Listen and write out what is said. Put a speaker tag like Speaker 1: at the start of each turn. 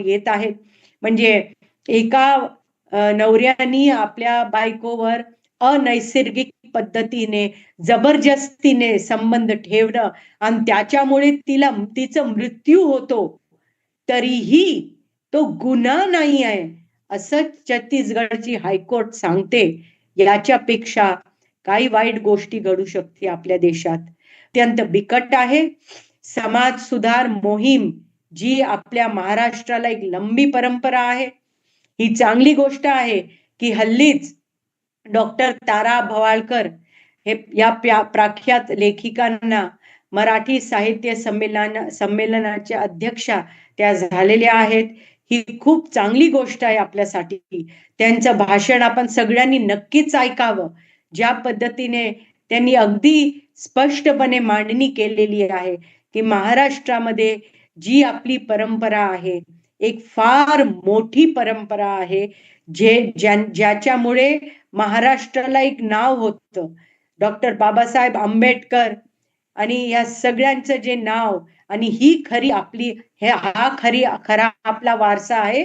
Speaker 1: येत आहेत. म्हणजे एका नवऱ्यानी आपल्या बायकोवर अनैसर्गिक पद्धतीने जबरदस्तीने संबंध ठेवणं आणि त्याच्यामुळे तिला तिचं मृत्यू होतो. तरीही तो गुन्हा नाही आहे असं छत्तीसगडची हायकोर्ट सांगते. याच्यापेक्षा काही वाईट गोष्टी घडू शकते आपल्या देशात. अत्यंत बिकट आहे. समाज सुधार मोहीम जी आपल्या महाराष्ट्राला एक लंबी परंपरा आहे. ही चांगली गोष्ट आहे की हल्लीच डॉक्टर तारा भवाळकर हे या प्राख्यात लेखिकांना मराठी साहित्य संमेलन संमेलनाच्या अध्यक्षा त्या झालेल्या आहेत. ही खूप चांगली गोष्ट आहे आपल्यासाठी. त्यांचं भाषण आपण सगळ्यांनी नक्कीच ऐकावं. ज्या पद्धतीने त्यांनी अगदी स्पष्टपणे मांडणी केलेली आहे की महाराष्ट्रामध्ये जी आपली परंपरा आहे एक फार मोठी परंपरा आहे जे ज्याच्यामुळे महाराष्ट्राला एक नाव होतं. डॉक्टर बाबासाहेब आंबेडकर आणि या सगळ्यांचं जे नाव आणि ही खरी आपली हे हा खरी खरा आपला वारसा आहे